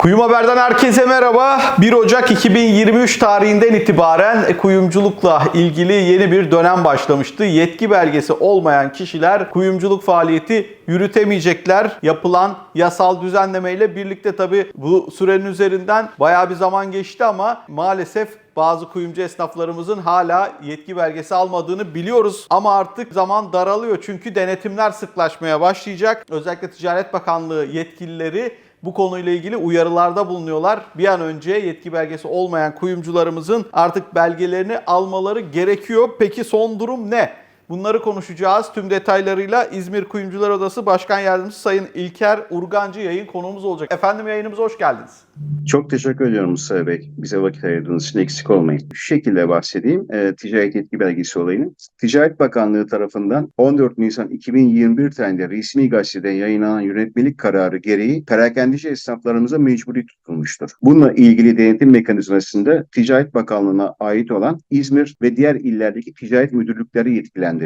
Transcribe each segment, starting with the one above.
Kuyum Haber'den herkese merhaba. 1 Ocak 2023 tarihinden itibaren kuyumculukla ilgili yeni bir dönem başlamıştı. Yetki belgesi olmayan kişiler kuyumculuk faaliyeti yürütemeyecekler. Yapılan yasal düzenlemeyle birlikte tabi bu sürenin üzerinden bayağı bir zaman geçti ama maalesef bazı kuyumcu esnaflarımızın hala yetki belgesi almadığını biliyoruz. Ama artık zaman daralıyor çünkü denetimler sıklaşmaya başlayacak. Özellikle Ticaret Bakanlığı yetkilileri bu konuyla ilgili uyarılarda bulunuyorlar. Bir an önce yetki belgesi olmayan kuyumcularımızın artık belgelerini almaları gerekiyor. Peki son durum ne? Bunları konuşacağız. Tüm detaylarıyla İzmir Kuyumcular Odası Başkan Yardımcısı Sayın İlker Urgancı yayın konuğumuz olacak. Efendim yayınımıza hoş geldiniz. Çok teşekkür ediyorum Mustafa Bey. Bize vakit ayırdığınız için eksik olmayın. Şu şekilde bahsedeyim. E, ticaret yetki belgesi olayını. Ticaret Bakanlığı tarafından 14 Nisan 2021 tarihinde resmi gazetede yayınlanan yönetmelik kararı gereği perakendeci esnaflarımıza mecburi tutulmuştur. Bununla ilgili denetim mekanizmasında Ticaret Bakanlığı'na ait olan İzmir ve diğer illerdeki ticaret müdürlükleri yetkilendirilmiştir.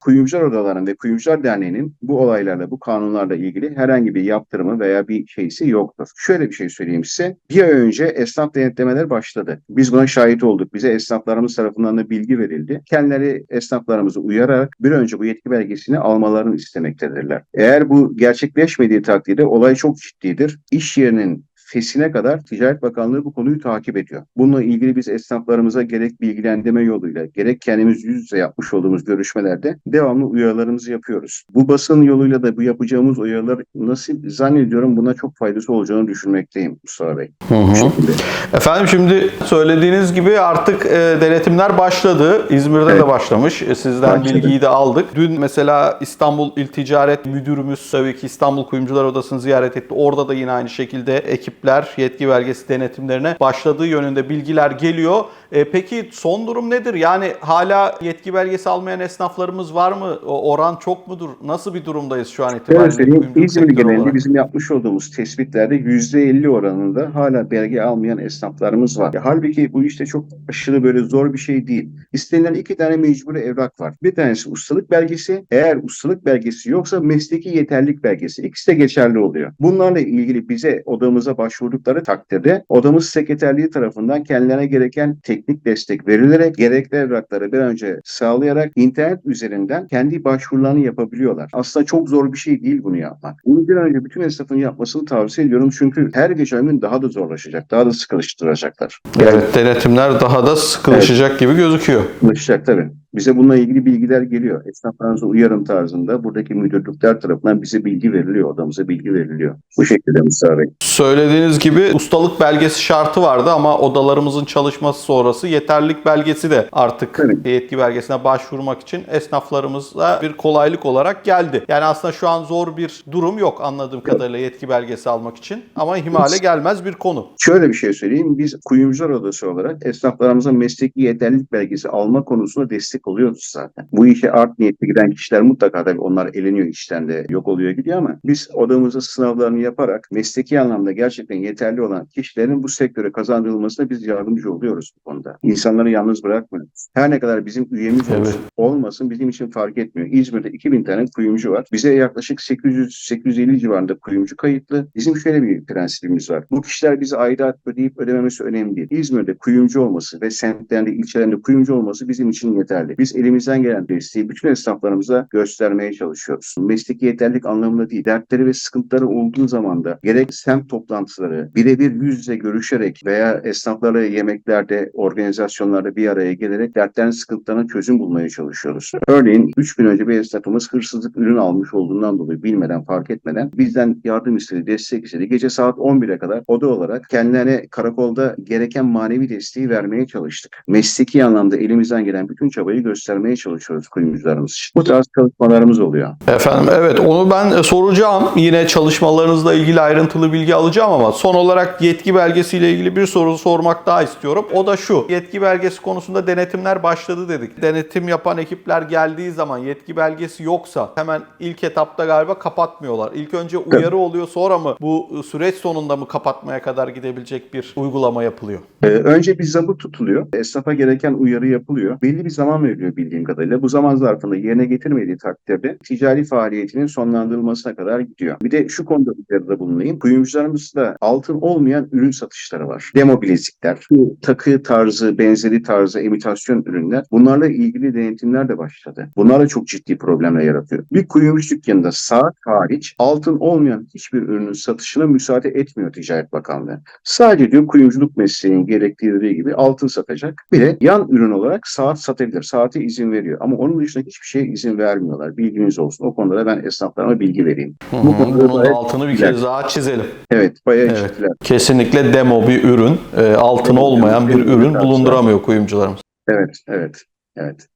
Kuyumcular Odaları'nın ve Kuyumcular Derneği'nin bu olaylarla, bu kanunlarla ilgili herhangi bir yaptırımı veya bir şeysi yoktur. Şöyle bir şey söyleyeyim size. Bir ay önce esnaf denetlemeler başladı. Biz buna şahit olduk. Bize esnaflarımız tarafından da bilgi verildi. Kendileri esnaflarımızı uyararak bir önce bu yetki belgesini almalarını istemektedirler. Eğer bu gerçekleşmediği takdirde olay çok ciddidir. İş yerinin fesine kadar Ticaret Bakanlığı bu konuyu takip ediyor. Bununla ilgili biz esnaflarımıza gerek bilgilendirme yoluyla gerek kendimiz yüz yüze yapmış olduğumuz görüşmelerde devamlı uyarılarımızı yapıyoruz. Bu basın yoluyla da bu yapacağımız uyarılar nasıl zannediyorum buna çok faydası olacağını düşünmekteyim Mustafa Bey. Bu şekilde. Efendim şimdi söylediğiniz gibi artık e, denetimler başladı. İzmir'de Evet. de başlamış. E, sizden Başladı. bilgiyi de aldık. Dün mesela İstanbul İl Ticaret Müdürümüz tabii ki İstanbul Kuyumcular Odası'nı ziyaret etti. Orada da yine aynı şekilde ekipler yetki belgesi denetimlerine başladığı yönünde bilgiler geliyor. E, peki son durum nedir? Yani hala yetki belgesi almayan esnaflarımız var mı? O oran çok mudur? Nasıl bir durumdayız şu an itibariyle? kuyumculuk İzmir genelinde olarak? bizim yapmış olduğumuz tespitlerde %50 oranında hala belge almayan esnaflarımız var. Ya, halbuki bu işte çok aşırı böyle zor bir şey değil. İstenilen iki tane mecburi evrak var. Bir tanesi ustalık belgesi. Eğer ustalık belgesi yoksa mesleki yeterlilik belgesi. İkisi de geçerli oluyor. Bunlarla ilgili bize odamıza başvurdukları takdirde odamız sekreterliği tarafından kendilerine gereken teknik destek verilerek gerekli evrakları bir önce sağlayarak internet üzerinden kendi başvurularını yapabiliyorlar. Aslında çok zor bir şey değil bunu yapmak. Bunu bir önce bütün esnafın yapmasını tavsiye ediyorum çünkü her geçen gün daha da zorlaşacak, daha da sıkıştıracaklar. Evet, denetimler daha da sıkılaşacak gibi gözüküyor. Sıkışacak tabii. Bize bununla ilgili bilgiler geliyor. Esnaflarınıza uyarım tarzında buradaki müdürlükler tarafından bize bilgi veriliyor, odamıza bilgi veriliyor. Bu şekilde Mustafa Bey. Söylediğiniz gibi ustalık belgesi şartı vardı ama odalarımızın çalışması sonrası yeterlilik belgesi de artık Evet. yetki belgesine başvurmak için esnaflarımıza bir kolaylık olarak geldi. Yani aslında şu an zor bir durum yok anladığım kadarıyla yetki belgesi almak için ama ihmale gelmez bir konu. Şöyle bir şey söyleyeyim. Biz kuyumcular odası olarak esnaflarımıza mesleki yeterlilik belgesi alma konusunda destek oluyoruz zaten. Bu işe art niyetli giden kişiler mutlaka tabii onlar eleniyor işten de yok oluyor gidiyor ama biz odamızda sınavlarını yaparak mesleki anlamda gerçekten yeterli olan kişilerin bu sektöre kazandırılmasına biz yardımcı oluyoruz bu konuda. İnsanları yalnız bırakmıyoruz. Her ne kadar bizim üyemiz Evet. olsun, olmasın bizim için fark etmiyor. İzmir'de 2000 tane kuyumcu var. Bize yaklaşık 800-850 civarında kuyumcu kayıtlı. Bizim şöyle bir prensibimiz var. Bu kişiler bize aidat ödeyip ödememesi önemli değil. İzmir'de kuyumcu olması ve semtlerinde, ilçelerinde kuyumcu olması bizim için yeterli. Biz elimizden gelen desteği bütün esnaflarımıza göstermeye çalışıyoruz. Mesleki yeterlilik anlamında değil. Dertleri ve sıkıntıları olduğu zaman da gerek semt toplantıları, birebir yüz yüze görüşerek veya esnaflarla yemeklerde, organizasyonlarda bir araya gelerek dertlerin sıkıntılarına çözüm bulmaya çalışıyoruz. Örneğin 3 gün önce bir esnafımız hırsızlık ürün almış olduğundan dolayı bilmeden, fark etmeden bizden yardım istedi, destek istedi. Gece saat 11'e kadar oda olarak kendilerine karakolda gereken manevi desteği vermeye çalıştık. Mesleki anlamda elimizden gelen bütün çabayı göstermeye çalışıyoruz kuyumcularımız için. Bu tarz çalışmalarımız oluyor. Efendim evet onu ben e, soracağım. Yine çalışmalarınızla ilgili ayrıntılı bilgi alacağım ama son olarak yetki belgesiyle ilgili bir soru sormak daha istiyorum. O da şu. Yetki belgesi konusunda denetimler başladı dedik. Denetim yapan ekipler geldiği zaman yetki belgesi yoksa hemen ilk etapta galiba kapatmıyorlar. İlk önce uyarı oluyor sonra mı bu e, süreç sonunda mı kapatmaya kadar gidebilecek bir uygulama yapılıyor? Ee, önce bir zabıt tutuluyor. Esnafa gereken uyarı yapılıyor. Belli bir zaman veriliyor bildiğim kadarıyla. Bu zaman zarfında yerine getirmediği takdirde ticari faaliyetinin sonlandırılmasına kadar gidiyor. Bir de şu konuda uyarıda bulunayım. Kuyumcularımızda altın olmayan ürün satışları var. Demo bilezikler, bu takı tarzı, benzeri tarzı imitasyon ürünler. Bunlarla ilgili denetimler de başladı. Bunlar da çok ciddi problemler yaratıyor. Bir kuyumcu dükkanında saat hariç altın olmayan hiçbir ürünün satışına müsaade etmiyor Ticaret Bakanlığı. Sadece diyor kuyumculuk mesleğinin gerektirdiği gibi altın satacak. Bir de yan ürün olarak saat satabilir. Saate izin veriyor. Ama onun dışında hiçbir şeye izin vermiyorlar. Bilginiz olsun. O konuda da ben esnaflarıma bilgi vereyim. Hı Bu hı, konuda Bunun altını bir kez daha çizelim. Evet, bayağı Evet. ciddiler. Kesinlikle demo bir ürün, e, altın Evet, olmayan bir ürün bulunduramıyor kuyumcularımız. Evet, evet, evet.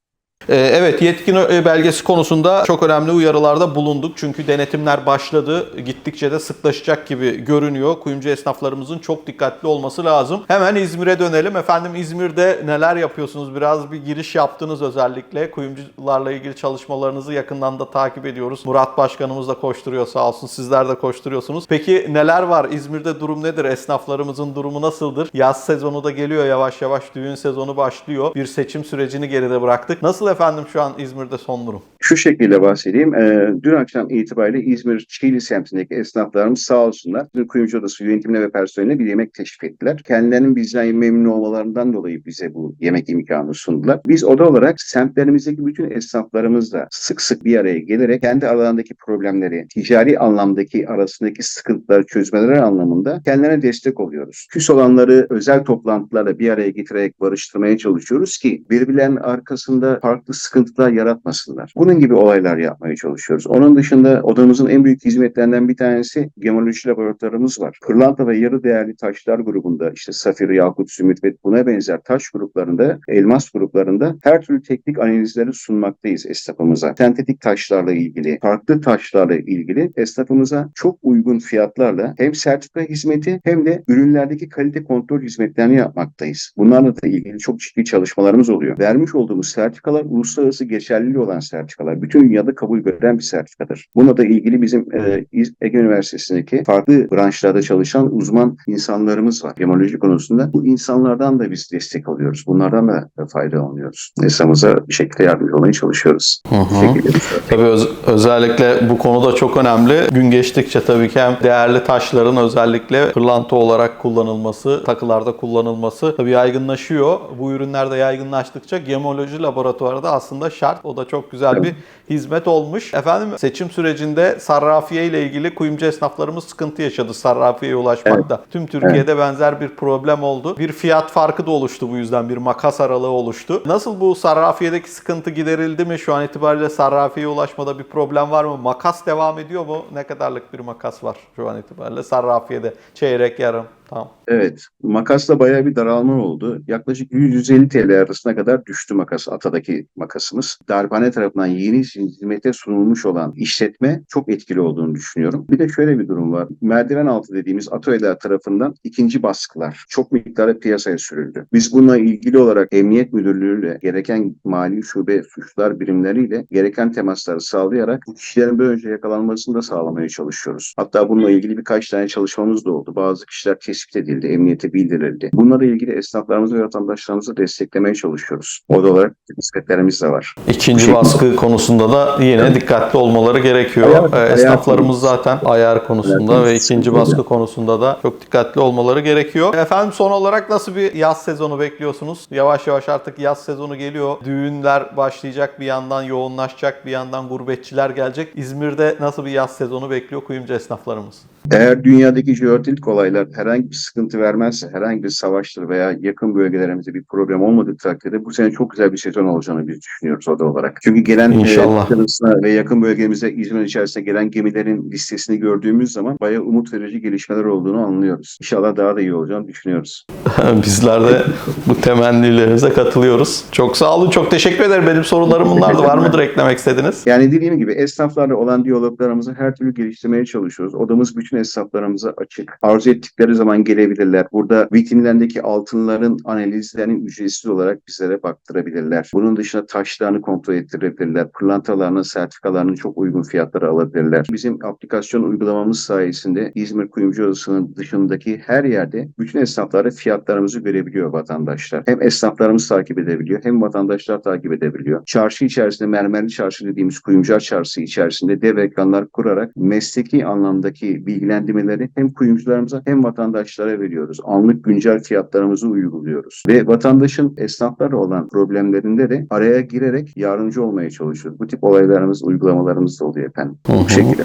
Ee, Evet yetkin e, belgesi konusunda çok önemli uyarılarda bulunduk. Çünkü denetimler başladı. Gittikçe de sıklaşacak gibi görünüyor. Kuyumcu esnaflarımızın çok dikkatli olması lazım. Hemen İzmir'e dönelim. Efendim İzmir'de neler yapıyorsunuz? Biraz bir giriş yaptınız özellikle. Kuyumcularla ilgili çalışmalarınızı yakından da takip ediyoruz. Murat Başkanımız da koşturuyor sağ olsun. Sizler de koşturuyorsunuz. Peki neler var? İzmir'de durum nedir? Esnaflarımızın durumu nasıldır? Yaz sezonu da geliyor yavaş yavaş. Düğün sezonu başlıyor. Bir seçim sürecini geride bıraktık. Nasıl efendim şu an İzmir'de son durum? Şu şekilde bahsedeyim. Ee, dün akşam itibariyle İzmir Çiğli semtindeki esnaflarımız sağ olsunlar. Dün Kuyumcu Odası yönetimine ve personeline bir yemek teşvik ettiler. Kendilerinin bizden memnun olmalarından dolayı bize bu yemek imkanı sundular. Biz oda olarak semtlerimizdeki bütün esnaflarımızla sık sık bir araya gelerek kendi aralarındaki problemleri, ticari anlamdaki arasındaki sıkıntıları çözmeleri anlamında kendilerine destek oluyoruz. Küs olanları özel toplantılarla bir araya getirerek barıştırmaya çalışıyoruz ki birbirlerinin arkasında farklı sıkıntılar yaratmasınlar. Bunun gibi olaylar yapmaya çalışıyoruz. Onun dışında odamızın en büyük hizmetlerinden bir tanesi gemoloji laboratuvarımız var. Pırlanta ve yarı değerli taşlar grubunda işte safir, yakut, zümrüt ve buna benzer taş gruplarında, elmas gruplarında her türlü teknik analizleri sunmaktayız esnafımıza. Sentetik taşlarla ilgili, farklı taşlarla ilgili esnafımıza çok uygun fiyatlarla hem sertifika hizmeti hem de ürünlerdeki kalite kontrol hizmetlerini yapmaktayız. Bunlarla da ilgili çok ciddi çalışmalarımız oluyor. Vermiş olduğumuz sertifikalar uluslararası geçerliliği olan sertifikalar. Bütün dünyada kabul gören bir sertifikadır. Buna da ilgili bizim e, Ege Üniversitesi'ndeki farklı branşlarda çalışan uzman insanlarımız var. Gemoloji konusunda. Bu insanlardan da biz destek alıyoruz. Bunlardan da faydalanıyoruz. Esnafımıza bir şekilde yardımcı olmaya çalışıyoruz. Şekilde. Tabii öz- özellikle bu konuda çok önemli. Gün geçtikçe tabii ki hem değerli taşların özellikle pırlanta olarak kullanılması, takılarda kullanılması tabii yaygınlaşıyor. Bu ürünler de yaygınlaştıkça gemoloji laboratuvarı da aslında şart. O da çok güzel bir hizmet olmuş. Efendim seçim sürecinde sarrafiye ile ilgili kuyumcu esnaflarımız sıkıntı yaşadı sarrafiyeye ulaşmakta. Tüm Türkiye'de benzer bir problem oldu. Bir fiyat farkı da oluştu bu yüzden. Bir makas aralığı oluştu. Nasıl bu sarrafiyedeki sıkıntı giderildi mi? Şu an itibariyle sarrafiyeye ulaşmada bir problem var mı? Makas devam ediyor mu? Ne kadarlık bir makas var şu an itibariyle sarrafiyede? Çeyrek, yarım. Tamam. Evet, makasla bayağı bir daralma oldu. Yaklaşık 100-150 TL arasına kadar düştü makas, atadaki makasımız. Darphane tarafından yeni hizmete sunulmuş olan işletme çok etkili olduğunu düşünüyorum. Bir de şöyle bir durum var. Merdiven altı dediğimiz atölyeler tarafından ikinci baskılar çok miktarda piyasaya sürüldü. Biz bununla ilgili olarak Emniyet Müdürlüğü'yle gereken mali şube suçlar birimleriyle gereken temasları sağlayarak bu kişilerin böylece yakalanmasını da sağlamaya çalışıyoruz. Hatta bununla ilgili birkaç tane çalışmamız da oldu. Bazı kişiler tespit edildi, emniyete bildirildi. Bunlarla ilgili esnaflarımızı ve vatandaşlarımızı desteklemeye çalışıyoruz. O da olarak hizmetlerimiz de var. İkinci Şey- baskı konusunda da yine dikkatli olmaları gerekiyor. Ayar- Ee, ayar Esnaflarımız zaten ayar konusunda Ayar ve ikinci baskı konusunda da çok dikkatli olmaları gerekiyor. Efendim son olarak nasıl bir yaz sezonu bekliyorsunuz? Yavaş yavaş artık yaz sezonu geliyor. Düğünler başlayacak bir yandan yoğunlaşacak bir yandan gurbetçiler gelecek. İzmir'de nasıl bir yaz sezonu bekliyor kuyumcu esnaflarımız? Eğer dünyadaki jeopolitik olaylar herhangi bir sıkıntı vermezse, herhangi bir savaştır veya yakın bölgelerimizde bir problem olmadığı takdirde bu sene çok güzel bir sezon olacağını biz düşünüyoruz oda olarak. Çünkü gelen İnşallah. e, ve yakın bölgemize İzmir içerisinde gelen gemilerin listesini gördüğümüz zaman bayağı umut verici gelişmeler olduğunu anlıyoruz. İnşallah daha da iyi olacağını düşünüyoruz. Bizler de bu temennilerinize katılıyoruz. Çok sağ olun. Çok teşekkür ederim. Benim sorularım bunlardı. Var mıdır eklemek istediğiniz? Yani dediğim gibi esnaflarla olan diyaloglarımızı her türlü geliştirmeye çalışıyoruz. Odamız bütün bütün esnaflarımıza açık. Arzu ettikleri zaman gelebilirler. Burada vitrinlerindeki altınların analizlerini ücretsiz olarak bizlere baktırabilirler. Bunun dışında taşlarını kontrol ettirebilirler. Pırlantalarının sertifikalarını çok uygun fiyatlara alabilirler. Bizim aplikasyon uygulamamız sayesinde İzmir Kuyumcu Odası'nın dışındaki her yerde bütün esnafları fiyatlarımızı görebiliyor vatandaşlar. Hem esnaflarımız takip edebiliyor hem vatandaşlar takip edebiliyor. Çarşı içerisinde mermerli çarşı dediğimiz kuyumcular çarşısı içerisinde dev ekranlar kurarak mesleki anlamdaki bilgilendirmeleri hem kuyumcularımıza hem vatandaşlara veriyoruz. Anlık güncel fiyatlarımızı uyguluyoruz. Ve vatandaşın esnaflarla olan problemlerinde de araya girerek yardımcı olmaya çalışıyoruz. Bu tip olaylarımız, uygulamalarımız da oluyor efendim. Bu şekilde.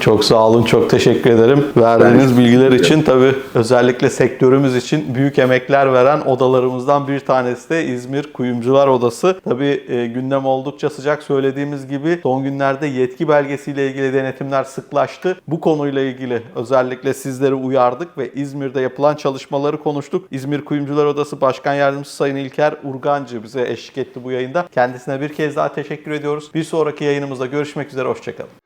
Çok sağ olun, çok teşekkür ederim. Verdiğiniz Ben bilgiler için tabii özellikle sektörümüz için büyük emekler veren odalarımızdan bir tanesi de İzmir Kuyumcular Odası. Tabii e, gündem oldukça sıcak söylediğimiz gibi son günlerde yetki belgesiyle ilgili denetimler sıklaştı. Bu konuyla ilgili özellikle sizleri uyardık ve İzmir'de yapılan çalışmaları konuştuk. İzmir Kuyumcular Odası Başkan Yardımcısı Sayın İlker Urgancı bize eşlik etti bu yayında. Kendisine bir kez daha teşekkür ediyoruz. Bir sonraki yayınımızda görüşmek üzere, hoşçakalın.